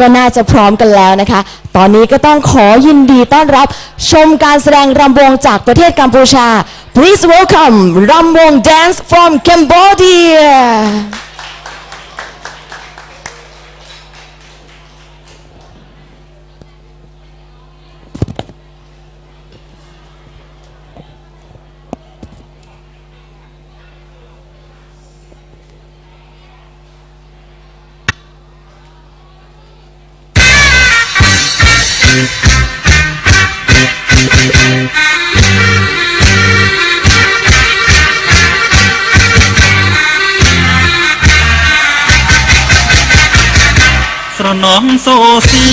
ก็น่าจะพร้อมกันแล้วนะคะ ตอนนี้ก็ต้องขอยินดีต้อนรับชมการแสดงรำวงจากประเทศกัมพูชา Please welcome รำวง Dance from Cambodia ស្រណងសូសៀ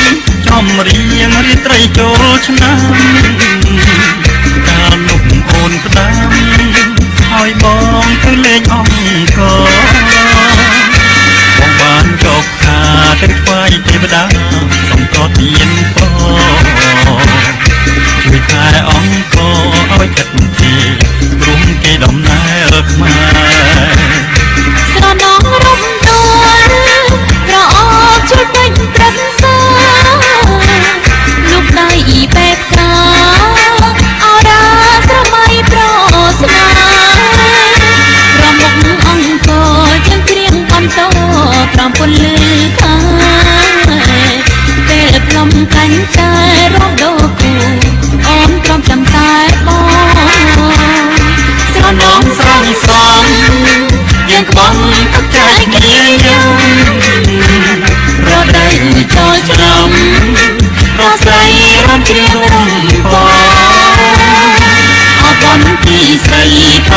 ងចំរៀងរាត្រីចូលឆ្នាំកាលនោះអូនផ្ដាំហើយបងទៅលេងអង្គរ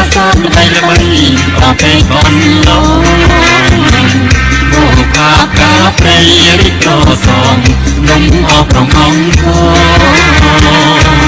រីផាសាល្បីល្បីប្រពេកនឡងអូកាកាព្រៃរិចត្រសងនំអបរងអង្គ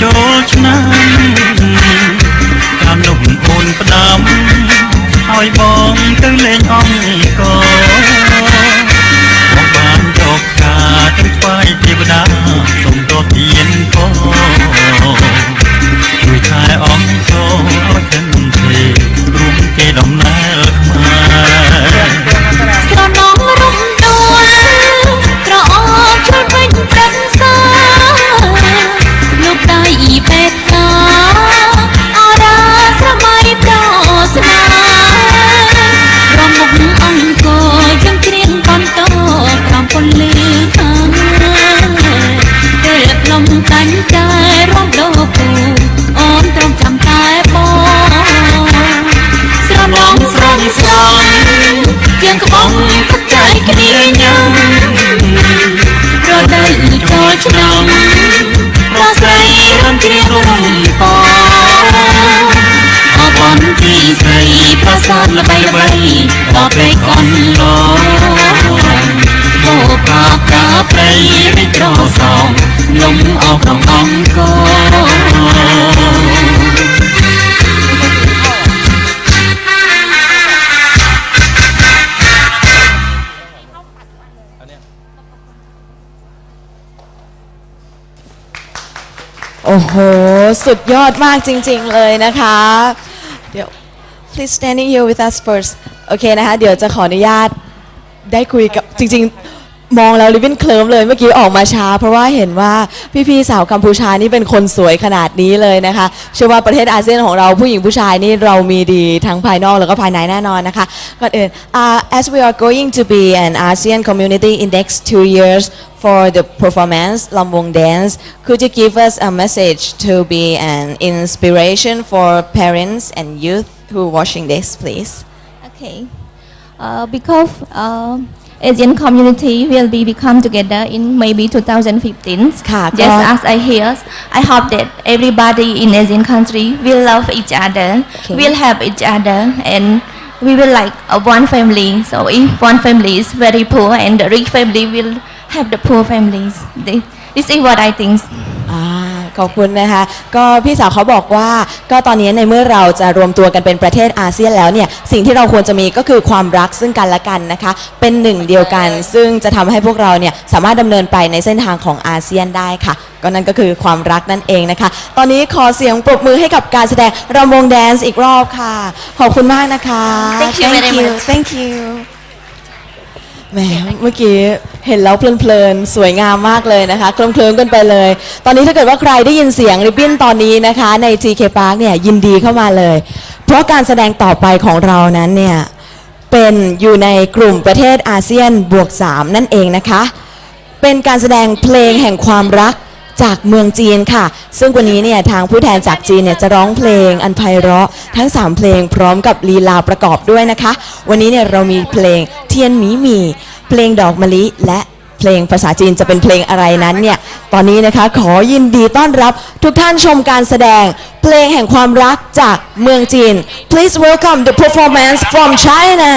ចូលឆ្នាំ បង់ទឹកចែកគ្នាញ៉ាំរដីចូលឆ្នាំរស្រីរំជ្រៀងរំពអបនទីស្រីប្រាសាទល្បីល្បីដល់ពេកអនឡងអូកាកាព្រៃរិចត្រសងលំអោក្នុងអង្គរ โห สุดยอดมากจริง ๆ เลยนะคะ เดี๋ยว please standing here with us first โอเคนะคะ เดี๋ยวจะขออนุญาตได้คุยกับจริง ๆ มองแล้วริบบิ้นเคลิมเลยเมื่อกี้ออกมาช้า เพราะว่าเห็นว่าพี่ๆสาวกัมพูชานี่เป็นคนสวยขนาดนี้เลยนะคะ เชื่อว่าประเทศอาเซียนของเราผู้หญิงผู้ชายนี่เรามีดีทั้งภายนอกแล้วก็ภายในแน่นอนนะคะก่อนอื่น as we are going to be an ASEAN community in next two years for the performance Lambong dance could you give us a message to be an inspiration for parents and youth who are watching this please Okay. Uh, because uh, Asian community will be become together in maybe 2015. Just as I hear, I hope that everybody in Asian country will love each other, okay. will help each other, and we will like a one family. So if one family is very poor and the rich family will help the poor families, this is what I think. อ่าขอบคุณนะคะ ก็พี่สาวเขาบอกว่า ก็ตอนนี้ในเมื่อเราจะรวมตัวกันเป็นประเทศอาเซียนแล้วเนี่ย สิ่งที่เราควรจะมีก็คือความรักซึ่งกันและกันนะคะ เป็นหนึ่งเดียวกัน ซึ่งจะทำให้พวกเราเนี่ยสามารถดำเนินไปในเส้นทางของอาเซียนได้ค่ะ ก็นั่นก็คือความรักนั่นเองนะคะ ตอนนี้ขอเสียงปรบมือให้กับการแสดงรำวงแดนซ์อีกรอบค่ะ ขอบคุณมากนะคะ Thank you very much Thank you แหมเมื่อกี้เห็นแล้วเพลินๆ สวยงามมากเลยนะคะเคลิ้มๆกันไปเลย ตอนนี้ถ้าเกิดว่าใครได้ยินเสียงริบบิ้นตอนนี้นะคะ ใน TK Park เนี่ยยินดีเข้ามาเลย เพราะการแสดงต่อไปของเรานั้นเนี่ย เป็นอยู่ในกลุ่มประเทศอาเซียนบวก 3 นั่นเองนะคะ เป็นการแสดงเพลงแห่งความรัก จากเมืองจีนค่ะ ซึ่งวันนี้เนี่ยทางผู้แทนจากจีนเนี่ยจะร้องเพลงอันไพเราะทั้ง 3 เพลงพร้อมกับลีลาประกอบด้วยนะคะ วันนี้เนี่ยเรามีเพลงเทียนหมีหมี เพลงดอกมะลิและเพลงภาษาจีนจะเป็นเพลงอะไรนั้นเนี่ย ตอนนี้นะคะขอยินดีต้อนรับทุกท่านชมการแสดง เพลงแห่งความรักจากเมืองจีน Please welcome the performance from China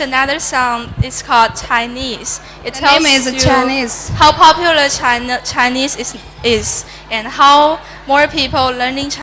Another song. It's called Chinese. It The tells name is you Chinese. how popular China Chinese is is and how more people learning